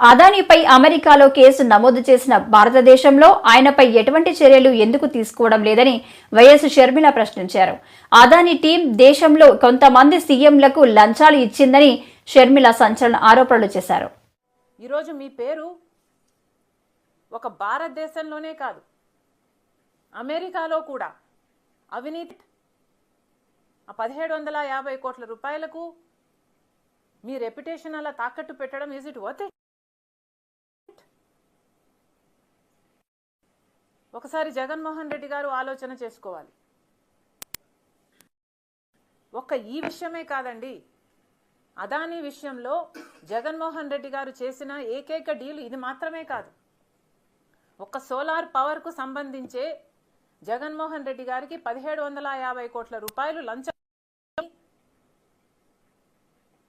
అదానీపై అమెరికాలో కేసు నమోదు చేసిన భారతదేశంలో ఆయనపై ఎటువంటి చర్యలు ఎందుకు తీసుకోవడం లేదని వైఎస్ షర్మిల ప్రశ్నించారు. అదానీ టీం దేశంలో కొంతమంది సీఎంలకు లంచాలు ఇచ్చిందని షర్మిల సంచలన ఆరోపణలు చేశారు. ఈరోజు మీ పేరు? ఒక భారతదేశంలోనే కాదు. అమెరికాలో కూడా అవినీతి ఆ పదిహేడు వందల యాభై కోట్ల రూపాయలకు మీ రెప్యుటేషన్ అలా తాకట్టు పెట్టడం ఈజ్ ఇట్ వర్త్ ఒకసారి జగన్మోహన్ రెడ్డి గారు ఆలోచన చేసుకోవాలి. ఒక్క ఈ విషయమే కాదండి. అదానీ విషయంలో జగన్మోహన్ రెడ్డి గారు చేసిన ఏకైక డీల్ ఇది మాత్రమే కాదు. ఒక్క సోలార్ పవర్కు సంబంధించే జగన్మోహన్ రెడ్డి గారికి పదిహేడు వందల యాభై కోట్ల రూపాయలు లంచం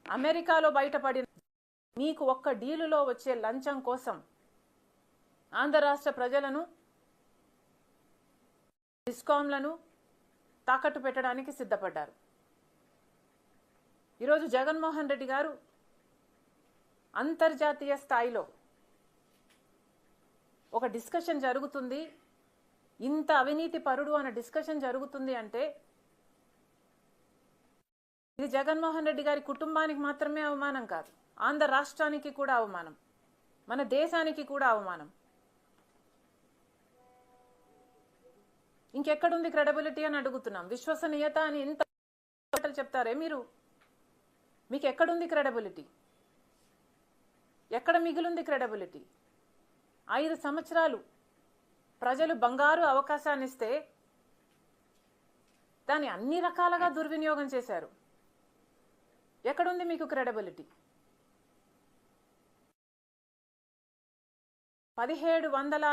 అమెరికాలో బయటపడిన మీకు ఒక్క డీలులో వచ్చే లంచం కోసం ఆంధ్ర రాష్ట్ర ప్రజలను డిస్కాంలను తాకట్టు పెట్టడానికి సిద్ధపడ్డారు. ఈరోజు జగన్మోహన్ రెడ్డి గారు అంతర్జాతీయ స్థాయిలో ఒక డిస్కషన్ జరుగుతుంది. ఇంత అవినీతి పరుడు అనే డిస్కషన్ జరుగుతుంది అంటే ఇది జగన్మోహన్ రెడ్డి గారి కుటుంబానికి మాత్రమే అవమానం కాదు. ఆంధ్ర రాష్ట్రానికి కూడా అవమానం. మన దేశానికి కూడా అవమానం. ఇంకెక్కడుంది క్రెడబిలిటీ అని అడుగుతున్నాం. విశ్వసనీయత అని ఇంత మాటలు చెప్తారే మీరు? మీకు ఎక్కడుంది క్రెడబిలిటీ ఎక్కడ మిగిలింది క్రెడబిలిటీ ఐదు సంవత్సరాలు ప్రజలు బంగారు అవకాశాన్ని ఇస్తే దాన్ని అన్ని రకాలుగా దుర్వినియోగం చేశారు. ఎక్కడుంది మీకు క్రెడబిలిటీ పదిహేడు వందల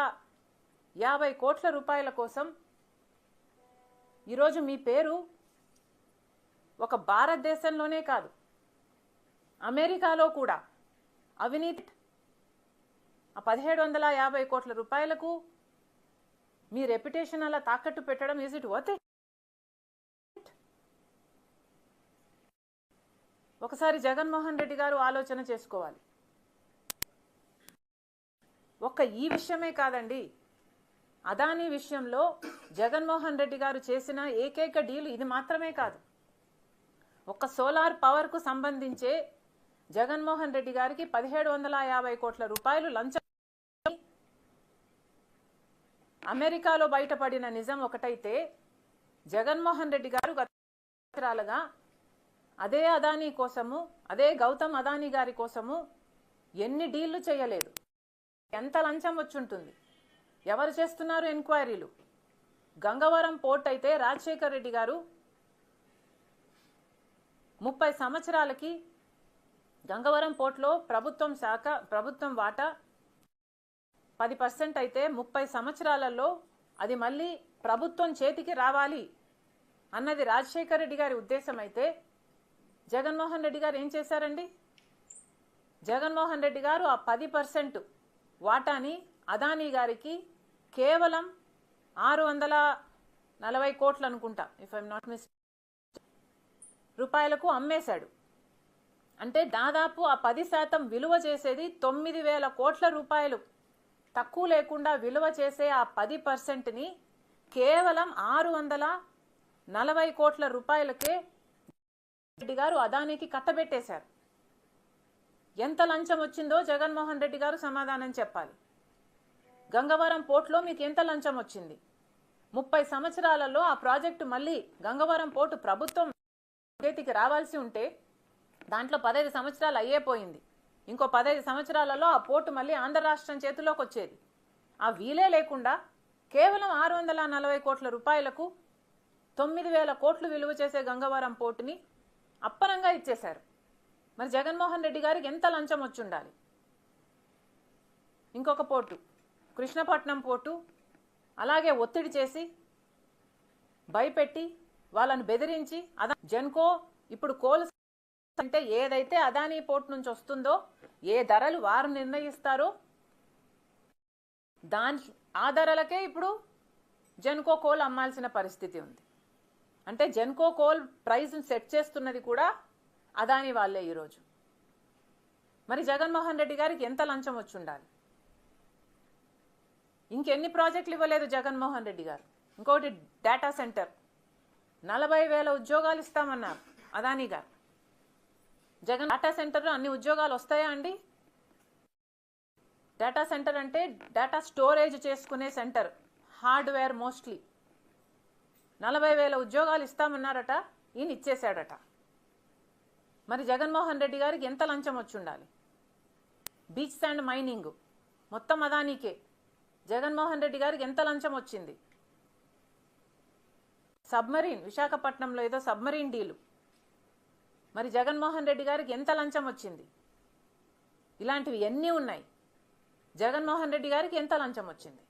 యాభై కోట్ల రూపాయల కోసం ఈరోజు మీ పేరు ఒక భారతదేశంలోనే కాదు అమెరికాలో కూడా. అవినీతి ఆ పదిహేడు వందల యాభై కోట్ల రూపాయలకు మీ రెప్యుటేషన్ అలా తాకట్టు పెట్టడం ఈజ్ ఇట్ వర్త్ ఒకసారి జగన్మోహన్ రెడ్డి గారు ఆలోచన చేసుకోవాలి. ఒక్క ఈ విషయమే కాదండి అదానీ విషయంలో జగన్మోహన్ రెడ్డి గారు చేసిన ఏకైక డీల్ ఇది మాత్రమే కాదు. ఒక్క సోలార్ పవర్కు సంబంధించే జగన్మోహన్ రెడ్డి గారికి పదిహేడు వందల యాభై కోట్ల రూపాయలు లంచం. అమెరికాలో బయటపడిన నిజం ఒకటైతే జగన్మోహన్ రెడ్డి గారు గత సంవత్సరాలుగా అదే అదానీ కోసము అదే గౌతమ్ అదానీ గారి కోసము ఎన్ని డీళ్ళు చేయలేదు. ఎంత లంచం వచ్చుంటుంది? ఎవరు చేస్తున్నారు ఎంక్వైరీలు? గంగవరం పోర్ట్ అయితే రాజశేఖర్ రెడ్డి గారు ముప్పై సంవత్సరాలకి గంగవరం పోర్ట్లో ప్రభుత్వం శాఖ ప్రభుత్వం వాటా పది పర్సెంట్ అయితే ముప్పై సంవత్సరాలలో అది మళ్ళీ ప్రభుత్వం చేతికి రావాలి అన్నది రాజశేఖర్ రెడ్డి గారి ఉద్దేశం అయితే జగన్మోహన్ రెడ్డి గారు ఏం చేశారండి? జగన్మోహన్ రెడ్డి గారు ఆ పది పర్సెంట్ వాటాని అదానీ గారికి కేవలం ఆరు వందల నలభై కోట్లు అనుకుంటా ఇఫ్ ఐఎమ్ నాట్ మిస్ రూపాయలకు అమ్మేశాడు. అంటే దాదాపు ఆ పది శాతం విలువ చేసేది తొమ్మిది వేల కోట్ల రూపాయలు. తక్కువ లేకుండా విలువ చేసే ఆ పది పర్సెంట్ని కేవలం ఆరు వందల నలభై కోట్ల రూపాయలకే రెడ్డి గారు అదానికి కట్టబెట్టేశారు. ఎంత లంచం వచ్చిందో జగన్మోహన్ రెడ్డి గారు సమాధానం చెప్పాలి. గంగవరం పోర్టులో మీకు ఎంత లంచం వచ్చింది? ముప్పై సంవత్సరాలలో ఆ ప్రాజెక్టు మళ్ళీ గంగవరం పోర్టు ప్రభుత్వం చేతికి రావాల్సి ఉంటే దాంట్లో పదహైదు సంవత్సరాలు అయ్యేపోయింది ఇంకో పదహైదు సంవత్సరాలలో ఆ పోర్టు మళ్ళీ ఆంధ్ర రాష్ట్రం చేతిలోకి వచ్చేది. ఆ వీలే లేకుండా కేవలం ఆరు వందల నలభై కోట్ల రూపాయలకు తొమ్మిది వేల కోట్లు విలువ చేసే గంగవరం పోర్టుని అప్పనంగా ఇచ్చేశారు. మరి జగన్మోహన్ రెడ్డి గారికి ఎంత లంచం వచ్చి ఉండాలి? ఇంకొక పోర్టు. కృష్ణపట్నం పోర్టు అలాగే ఒత్తిడి చేసి భయపెట్టి వాళ్ళని బెదిరించి అదా జెన్కో ఇప్పుడు కోల్ అంటే ఏదైతే అదానీ పోర్ట్ నుంచి వస్తుందో ఏ ధరలు వారు నిర్ణయిస్తారో దాని ఆ ధరలకే ఇప్పుడు జెన్కో కోల్ అమ్మాల్సిన పరిస్థితి ఉంది. అంటే జెన్కో కోల్ ప్రైస్ సెట్ చేస్తున్నది కూడా అదాని వాళ్ళే ఈరోజు. మరి జగన్మోహన్ రెడ్డి గారికి ఎంత లంచం వచ్చి ఉండాలి ఇంకెన్ని ప్రాజెక్టులు ఇవ్వలేదు జగన్మోహన్ రెడ్డి గారు. ఇంకోటి డేటా సెంటర్ నలభై వేల ఉద్యోగాలు ఇస్తామన్నారు అదానీ గారు. జగన్ డేటా సెంటర్లో అన్ని ఉద్యోగాలు వస్తాయా అండి? డేటా సెంటర్ అంటే డేటా స్టోరేజ్ చేసుకునే సెంటర్ హార్డ్వేర్ మోస్ట్లీ నలభై వేల ఉద్యోగాలు ఇస్తామన్నారట ఈయన ఇచ్చేశాడట. మరి జగన్మోహన్ రెడ్డి గారికి ఎంత లంచం వచ్చి ఉండాలి? బీచ్ అండ్ మైనింగ్ మొత్తం అదానికే. జగన్మోహన్ రెడ్డి గారికి ఎంత లంచం వచ్చింది? సబ్మరీన్ విశాఖపట్నంలో ఏదో సబ్మరీన్ డీలు. మరి జగన్మోహన్ రెడ్డి గారికి ఎంత లంచం వచ్చింది? ఇలాంటివి ఎన్ని ఉన్నాయి? జగన్మోహన్ రెడ్డి గారికి ఎంత లంచం వచ్చింది?